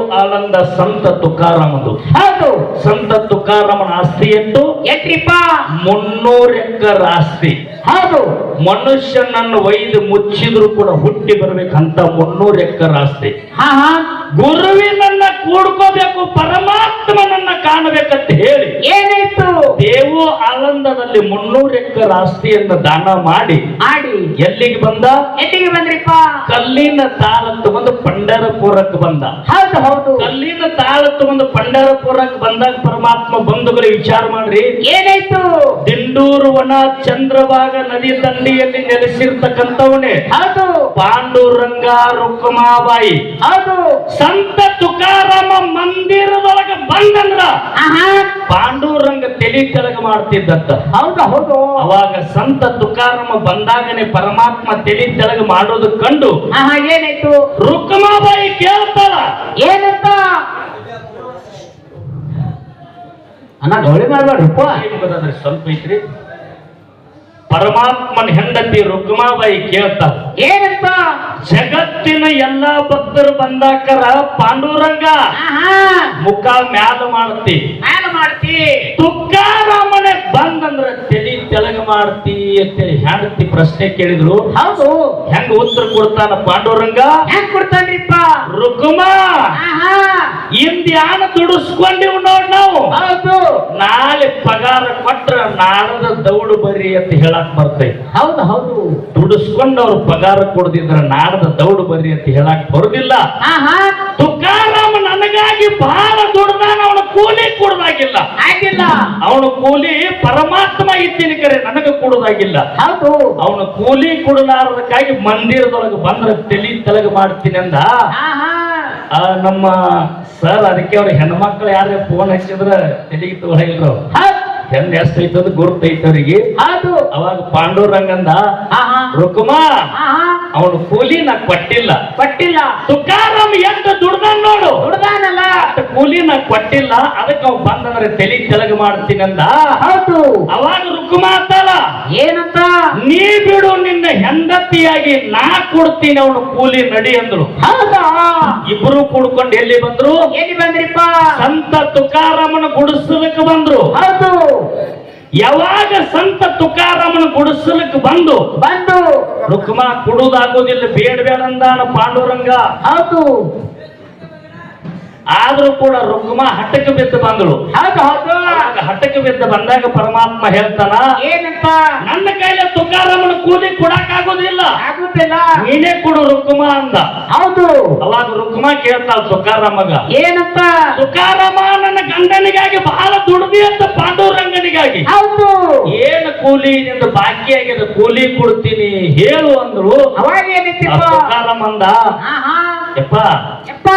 ಆನಂದ ಸಂತ ತುಕಾರಾಮದು. ಹೌದು ಸಂತ ತುಕಾರಾಮನ ಆಸ್ತಿ ಎಷ್ಟು? ಎಟ್ರಿಪ್ಪ ಮುನ್ನೂರು ಎಕರ್ ಆಸ್ತಿ. ಹೌದು ಮನುಷ್ಯನನ್ನು ಒಯ್ದು ಮುಚ್ಚಿದ್ರು ಕೂಡ ಹುಟ್ಟಿ ಬರ್ಬೇಕಂತ ಮುನ್ನೂರು ಎಕರ್ ಆಸ್ತಿ. ಹಾ ಹಾ. ಗುರುವಿನನ್ನ ಕೂಡ್ಕೋಬೇಕು ಪರಮಾತ್ಮನನ್ನ ಕಾಣಬೇಕಂತ ಹೇಳಿ ಏನಾಯ್ತು? ದೇವು ಆನಂದದಲ್ಲಿ ಮುನ್ನೂರು ಎಕರೆ ಆಸ್ತಿಯನ್ನು ದಾನ ಮಾಡಿ ಆಡಿ ಎಲ್ಲಿಗೆ ಬಂದ? ಎಲ್ಲಿಗೆ ಬಂದ್ರಿಪ್ಪ? ಕಲ್ಲಿನ ತಾಳ ತಗೊಂಡು ಪಂಡರಪುರಕ್ಕೆ ಬಂದ. ಹೌದು ಹೌದು. ಕಲ್ಲಿನ ತಾಳ ತಗೊಂಡು ಪಂಡರಪುರಕ್ಕೆ ಬಂದಾಗ ಪರಮಾತ್ಮ ಬಂಧುಗಳು ವಿಚಾರ ಮಾಡ್ರಿ. ಏನಾಯ್ತು? ದಿಂಡೂರು ವನ ಚಂದ್ರಭಾಗ ನದಿ ದಂಡಿಯಲ್ಲಿ ನೆಲೆಸಿರ್ತಕ್ಕಂಥವನೇ ಹೌದು. ಪಾಂಡುರಂಗ ರುಕ್ಮಾಬಾಯಿ ಹೌದು. ಸಂತ ತುಕಾರಾಮ ಮಂದಿರದೊಳಗೆ ಬಂದಂದ್ರ ಪಾಂಡೂರಂಗ ಪಾಂಡುರಂಗ ತಲಿ ಕೆಳಗ ಮಾಡ್ತಿದ್ದಂತ. ಹೌದಾ ಹೌದು. ಅವಾಗ ಸಂತ ತುಕಾರಾಮ ಬಂದಾಗನೆ ಪರಮಾತ್ಮ ತಲೆ ತೆಳಗ ಮಾಡೋದು ಕಂಡು ಏನಾಯ್ತು? ರುಕ್ಮಾಬಾಯಿ ಕೇಳ್ತಾಳ. ಏನಂತ? ಅಣ್ಣ ಗೌಳಿ ಮಾಡ್ಬಾರ್ದು ಸ್ವಲ್ಪ ಐತ್ರಿ. ಪರಮಾತ್ಮನ ಹೆಂಡತಿ ರುಕ್ಮಾಬಾಯಿ ಕೇಳ್ತಾಳ. ಏನಂತ ಜಗತ್ತಿನ ಎಲ್ಲಾ ಭಕ್ತರು ಬಂದಾಕರ ಪಾಂಡುರಂಗ. ಹಾ ಮುಖ ಮ್ಯಾಲ ಮಾಡ್ತಿ. ಮ್ಯಾಲ ಮಾಡ್ತಿ. ತುಕ್ಕಾರಾಮನೆ ಬಂದಂದ್ರ ತಲಿ ತೆಲಗ ಮಾಡ್ತಿ ಅಂತೇಳಿ ಹೆಂಡತಿ ಪ್ರಶ್ನೆ ಕೇಳಿದ್ರು. ಹೌದು. ಹೆಂಗ ಉತ್ತರ ಕೊಡ್ತಾನ ಪಾಂಡುರಂಗ? ಹೆಂಗ್ ಕೊಡ್ತಾನ್ರಿಪ್ಪ? ರುಕ್ಮಾ. ಆಹಾ ಧ್ಯಾನ ಯಾನ ದುಡಿಸ್ಕೊಂಡಿವ್ ನೋಡ್ ನಾವು. ಹೌದು. ನಾಳೆ ಪಗಾರ ಕೊಟ್ರ ನಾಳದ ದೌಡು ಬರಿ ಅಂತ ಹೇಳಕ್ ಬರ್ತೈತಿ ಹೌದು ಹೌದು. ದುಡಿಸ್ಕೊಂಡು ಅವ್ರು ಪಗಾರ ಕೊಡದಿದ್ರ ನಾಡದ ದೌಡು ಬರ್ರಿ ಅಂತ ಹೇಳಕ್ ಬರುದಿಲ್ಲ. ತುಕಾರಾಮ ನನಗಾಗಿ ಬಹಳ ದುಡ್ದಾನ ಅವನ ಕೂಲಿ ಕೊಡದಾಗಿಲ್ಲ. ಆಗಿಲ್ಲ ಅವನ ಕೂಲಿ ಪರಮಾತ್ಮ ಇದ್ದೀನಿ ಕರೆ ನನಗ ಕೊಡೋದಾಗಿಲ್ಲ. ಹೌದು. ಅವನ ಕೂಲಿ ಕೊಡಲಾರದಕ್ಕಾಗಿ ಮಂದಿರದೊಳಗೆ ಬಂದ್ರೆ ತಲಿ ತಲಗ ಮಾಡ್ತೀನಿ ಅಂದ ನಮ್ಮ ಸರ್ ಅದಕ್ಕೆ ಅವ್ರ ಹೆಣ್ಮಕ್ಳು ಯಾರೇ ಫೋನ್ ಹಚ್ಚಿದ್ರ ತಲೆಗೆ ತೋರ ಇಲ್ರು? ಹೆಣ್ಣು ಎಷ್ಟು ಐತದ ಅವ್ರಿಗೆ? ಹೌದು. ಅವಾಗ ಪಾಂಡುರಂಗಂದ ಆಹಾ. ರುಕುಮಾ ಆಹಾ. ಅವನು ಕೂಲಿ ನಾ ಕೊಟ್ಟಿಲ್ಲ. ಕೊಟ್ಟಿಲ್ಲ. ತುಕಾರಾಮ್ ಎಷ್ಟು ದುಡ್ದಾನ ನೋಡು. ದುಡ್ದಾನಲ್ಲ. ಕೂಲಿ ನಾ ಕೊಟ್ಟಿಲ್ಲ. ಅದಕ್ಕೆ ಅವ್ ಬಂದಂದ್ರೆ ತಲೆ ತೆಲಗ ಮಾಡ್ತೀನಿ ಅಂದ ಹೌದು. ಅವಾಗ ರುಕುಮಾ ಅಂತಲ್ಲ ಏನಂತ? ನೀ ಬಿಡು ನಿನ್ನ ಹೆಂಡತಿಯಾಗಿ ನಾ ಕೊಡ್ತೀನಿ ಅವನು ಕೂಲಿ ನಡಿ ಅಂದ್ರು ಹೌದಾ? ಇಬ್ರು ಕೂಡ್ಕೊಂಡು ಎಲ್ಲಿ ಬಂದ್ರು? ಎಲ್ಲಿ ಬಂದ್ರಿಪ್ಪ? ಸಂತ ತುಕಾರಾಮನ ಗುಡಿಸೋದಕ್ಕೆ ಬಂದ್ರು. ಹೌದು. ಯಾವಾಗ ಸಂತ ತುಕಾರಾಮನ ಗುಡಿಸಲಕ್ಕೆ ಬಂದು ಬಂದು ರುಕ್ಮ ಕೊಡುವುದಾಗೋದಿಲ್ಲ ಬೇಡ ಬೇಡ ಅಂದಾನ ಪಾಂಡುರಂಗ. ಹೌದು. ಆದ್ರೂ ಕೂಡ ರುಗ್ಮ ಹಟ್ಟಕ್ಕೆ ಬಿದ್ದು ಬಂದಳು. ಹಟ್ಟಕ್ಕೆ ಬಿದ್ದು ಬಂದಾಗ ಪರಮಾತ್ಮ ಹೇಳ್ತಾನ ಏನಂತ ನನ್ನ ಕೈಲಿ ತುಕಾರಾಮನ ಕೂಲಿ ಕೊಡಕ್ಕಾಗೋದಿಲ್ಲ. ಆಗುತ್ತಿಲ್ಲ ನೀನೇ ಕೊಡು ರುಗ್ಮ ಅಂದ. ಹೌದು. ಅವಾಗ ರುಗ್ಮ ಕೇಳ್ತಾಳ ತುಕಾರಾಮಗ ಏನಂತ ತುಕಾರಾಮ ನನ್ನ ಗಂಡನಿಗಾಗಿ ಬಹಳ ದುಡ್ದಿ ಅಂತ ಪಾಂಡುರಂಗನಿಗಾಗಿ. ಹೌದು. ಏನು ಕೂಲಿ ನಿಂದು ಬಾಕಿ ಆಗಿದೆ ಕೂಲಿ ಕೊಡ್ತೀನಿ ಹೇಳು ಅಂದ್ರು. ಅವಾಗ ಆ ಏನೈತಿಪ್ಪ ತುಕಾರಾಮ ಅಂದ ಯಪ್ಪ. ಯಪ್ಪ.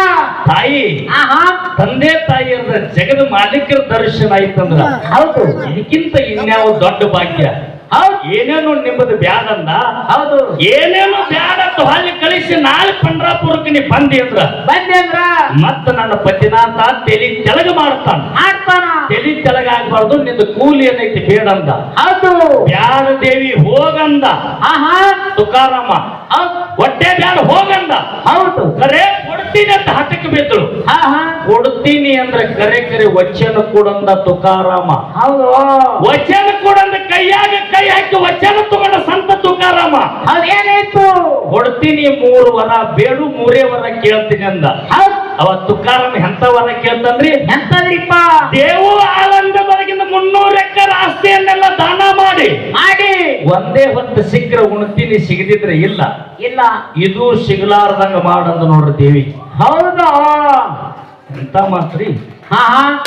ತಾಯಿ. ಆಹಾ ತಂದೆ ತಾಯಿಯರ ಜಗದ ಮಾಲೀಕರ ದರ್ಶನ ಆಯ್ತಂದ್ರ. ಹೌದು ಇದಕ್ಕಿಂತ ಇನ್ಯಾವ ದೊಡ್ಡ ಭಾಗ್ಯ. ಹೌದು. ಏನೇನು ನಿಮ್ಮದು ಬ್ಯಾಡಂದ ಹೌದು. ಏನೇನು ಬ್ಯಾಡ ಅಂತ ಅಲ್ಲಿ ಕಳಿಸಿ ನಾಳೆ ಪಂಡ್ರಾಪುರಕ್ಕೆ ನೀ ಬಂದಿ ಅಂದ್ರ. ಬಂದೆ ಅಂದ್ರ. ಮತ್ತ ನನ್ನ ಪತಿನಾಥ ತೆಲಿ ತೆಲಗ ಮಾಡ್ತಾನ. ಮಾಡ್ತಾನ. ತೆಲಿ ತೆಲಗ ಆಗ್ಬಾರ್ದು ನಿಂದು ಕೂಲಿ ಏನೈತಿ ಬೇಡಂದ. ಹೌದು. ಬ್ಯಾಡ ದೇವಿ ಹೋಗಂದ. ಆಹಾ. ತುಕಾರಾಮ ಹೊಟ್ಟೆ ಬ್ಯಾಡ ಹೋಗಂದ. ಹೌದು. ಕರೆ ಕೊಡ್ತೀನಿ ಅಂತ ಹಠಕ್ಕೆ ಬಿದ್ದಳು ಕೊಡ್ತೀನಿ ಅಂದ್ರೆ ಕರೆ ಕರೆ ವಚನ ಕೊಡಂದ ತುಕಾರಾಮ. ಹೌದು. ವಚನ ಕೊಡಂದ ಕೈಯಾಗ ಕೈ ಹಾಕಿ ವಚನ ತಗೊಂಡ ಸಂತ ತುಕಾರಾಮ. ಅದೇನಾಯ್ತು ಕೊಡ್ತೀನಿ ಮೂರು ವರ ಬೇಡು ಮೂರೇ ವರ ಕೇಳ್ತೀನಿ ಅಂದ. ಅವ ತುಕಾರಾಮ ಎಂತ ವರ ಕೇಳ್ತಂದ್ರಿ ಎಂತದ್ರಿಪ್ಪ? ದೇವು ಆಳಂದ ಬರಗಿಂದ ಮುನ್ನೂರ ಎಕರೆ ಆಸ್ತಿಯನ್ನೆಲ್ಲ ಮಾಡಿ. ಮಾಡಿ. ಒಂದೇ ಹೊತ್ತು ಸಿಕ್ಕರೆ ಉಣ್ತೀನಿ ಸಿಗದಿದ್ರೆ ಇಲ್ಲ. ಇಲ್ಲ. ಇದು ಸಿಗಲಾರ್ದಂಗ ಮಾಡಂದ ನೋಡ್ರಿ ದೇವಿ. ಹೌದಾ? ಎಂತ ಮಾತ್ರಿ? ಹಾ ಹಾ.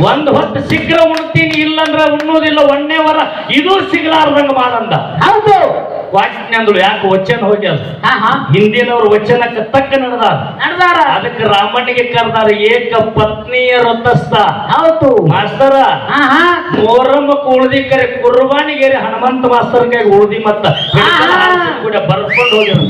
ಒಂದ್ ಹೊತ್ತು ಸಿಕ್ಕರೆ ಉಣ್ತೀನಿ ಇಲ್ಲಂದ್ರ ಉಣ್ಣೋದಿಲ್ಲ ಒಂದೇ ವರ ಇದು ಸಿಗಲಾರ್ದಂಗ ಮಾಡಂದ. ಹೌದು. ವಾಚ್ನೆ ಅಂದಳು ಯಾಕೆ ವಚನ ಹೋಗ್ಯಾಳ ಹಾ ಹಾ. ವಚನ ವಚನಕ್ಕೆ ತಕ್ಕ ನಡೆದಾರ. ನಡೆದಾರ. ಅದಕ್ಕೆ ರಾಮಣ್ಣಿಗೆ ಕರೆದಾರ ಏಕ ಪತ್ನಿಯ ರಥಸ್ಥ. ಹೌದು. ಮಾಸ್ತರ ಮೋರಮ್ಮ ಉಳ್ದಿ ಕರೆ ಕುರ್ಬಾನಿಗೆರಿ ಹನುಮಂತ ಮಾಸ್ತರ್ ಕೈ ಉಳ್ದಿ ಮತ್ತ ಕೂಡ ಬರ್ಕೊಂಡು ಹೋಗ್ಯಾರ?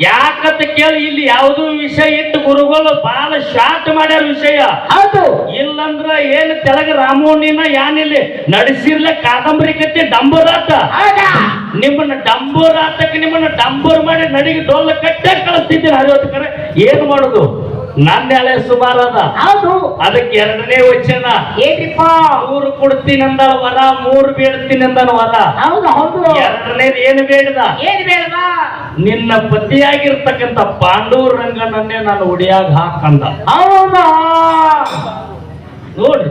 ಯಾಕಂತ ಕೇಳಿ ಇಲ್ಲಿ ಯಾವುದೋ ವಿಷಯ ಇಟ್ಟು ಗುರುಗಳು ಬಹಳ ಶಾರ್ಟ್ ಮಾಡ್ಯಾರ ವಿಷಯ. ಹೌದು. ಇಲ್ಲಂದ್ರ ಏನ್ ತೆಳಗ ರಾಮೋಣಿನ ಯಾನಿಲ್ಲಿ ನಡೆಸಿರ್ಲ ಕಾದಂಬರಿ ಕತೆ ಡಂಬರಾಟ ಹೌದಾ? ನಿಮ್ಮನ್ನ ಡಂಬರಾಟಕ್ಕೆ ನಿಮ್ಮನ್ನ ಡಂಬರ್ ಮಾಡಿ ನಡಿಗೆ ಡೊಲ್ಲ ಕಟ್ಟೆ ಕಳಿಸ್ತಿದ್ದೀನಿ ಹರಿವತ್ಕರ ಏನ್ ಮಾಡುದು? ನನ್ನ ಹಳೆ ಸುಮಾರದ ಹೌದು. ಅದಕ್ಕೆ ಎರಡನೇ ವಚನ. ಏನಿಪ್ಪ ಮೂರು ಕೊಡ್ತೀನಿ ಅಂದ ವರ ಮೂರು ಬೇಡ್ತೀನಿ ಅಂದನ ವರ. ಹೌದು ಹೌದು. ಎರಡನೇದು ಏನು ಬೇಡದ? ಏನು ಬೇಡವಾ ನಿನ್ನ ಪತಿಯಾಗಿರ್ತಕ್ಕಂಥ ಪಾಂಡೂರಂಗನನ್ನೇ ನಾನು ಒಡಿಯಾಗ ಹಾಕಂದ. ಹೌದಾ? ನೋಡ್ರಿ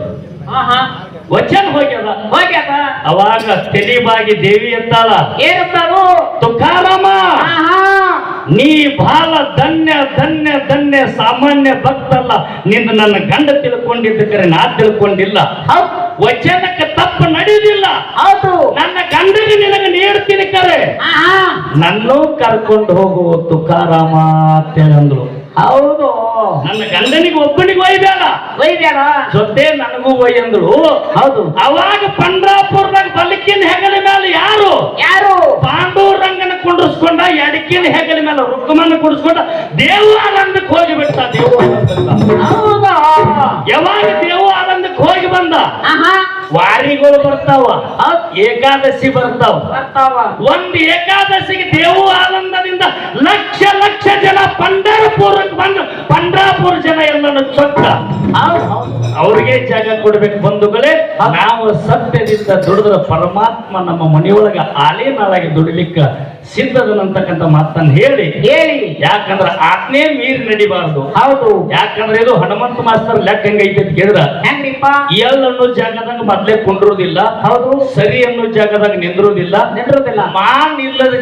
ವಚನ ಹೋಗ್ಯದ. ಹೋಗ್ಯದ? ಅವಾಗ ತೆಲಿಬಾಗಿ ದೇವಿ ಅಂತಾಳ ಏನಂತಾರು? ತುಕಾರಾಮ. ನೀ ಬಾಲ ಧನ್ಯ ಧನ್ಯ ಧನ್ಯ ಸಾಮಾನ್ಯ ಭಕ್ತಲ್ಲ. ನಿಂದು ನನ್ನ ಗಂಡ ತಿಳ್ಕೊಂಡಿದ್ದಕ್ಕರೆ ನಾ ತಿಳ್ಕೊಂಡಿಲ್ಲ. ವಚನಕ್ಕೆ ತಪ್ಪು ನಡೆಯುವುದಿಲ್ಲ ಹೌದು. ನನ್ನ ಗಂಡಗೆ ನಿನಗೆ ನೀಡ್ತೀನಿ ಕರೆ. ನನ್ನೂ ಕರ್ಕೊಂಡು ಹೋಗುವ ತುಕಾರಾಮ ಅಂತೇಳಂದ್ರು. ಹೌದು. ನನ್ನ ಗಂಡನಿಗೆ ಒಬ್ಬನಿಗೆ ಒಯ್ಬೇಡ. ಒಯ್ಬೇಡ. ಜೊತೆ ನನಗೂ ಒಯ್ಯಂದ್ರು. ಹೌದು. ಅವಾಗ ಪಂಡ್ರಾಪುರದಾಗ ಬಲಕಿನ ಹೆಗಲ ಮೇಲೆ ಯಾರು? ಯಾರು? ಪಾಂಡೂರಂಗನ ಕುಂಡ್ರಿಸ್ಕೊಂಡ ಎಡಕಿನ ಹೆಗಲ ಮೇಲೆ ರುಕ್ಮನ್ನ ಕುಡಿಸ್ಕೊಂಡ ದೇವಾನಂದಕ್ಕೆ ಹೋಗಿ ಬಿಟ್ಟ ದೇವ ಆನಂದಕ್ಕ. ಹೌದಾ? ಯಾವಾಗ ದೇವಾನಂದಕ್ಕೆ ಹೋಗಿ ಬಂದ? ವಾರಿಗಳು ಬರ್ತಾವ ಏಕಾದಶಿ ಬರ್ತಾವ. ಬರ್ತಾವ. ಒಂದು ಏಕಾದಶಿಗೆ ದೇವು ಆನಂದದಿಂದ ಲಕ್ಷ ಲಕ್ಷ ಜನ ಪಂಡರಪುರಕ್ಕೆ ಬಂದು ಪಂಡ್ರಾಪುರ ಜನ ಎಲ್ಲನ್ನು ಚೊಕ್ಕ ಅವ್ರಿಗೆ ಜಾಗ ಕೊಡ್ಬೇಕು ಬಂಧುಗಳೇ. ನಾವು ಸತ್ಯದಿಂದ ದುಡಿದ್ರ ಪರಮಾತ್ಮ ನಮ್ಮ ಮನೆಯೊಳಗ ಆಲೆ ನಾಳಾಗಿ ದುಡಿಲಿಕ್ಕ ಸಿದ್ಧದನಂತಕ್ಕಂಥ ಮಾತನ್ನ ಹೇಳಿ. ಹೇಳಿ. ಯಾಕಂದ್ರೆ ಆಜ್ಞೆ ಮೀರಿ ನಡಿಬಾರದು. ಹೌದು. ಯಾಕಂದ್ರೆ ಇದು ಹನುಮಂತ ಮಾಸ್ತರ್ ಲೆಕ್ಕ ಹೆಂಗೈತಿ ಅಂತ ಕೇಳಿದ್ರ? ಹೆಂಗಿಪ್ಪ? ಎಲ್ ಅನ್ನೋ ಜಾಗದಾಗ ಮೊದ್ಲೇ ಕುಂಡ್ರುದಿಲ್ಲ. ಹೌದು. ಸರಿ ಅನ್ನೋ ಜಾಗದಾಗ ನಿಂದ್ರೋದಿಲ್ಲ. ನಿಂದ್ರೋದಿಲ್ಲ. ಮಾನ್ ಇಲ್ಲದ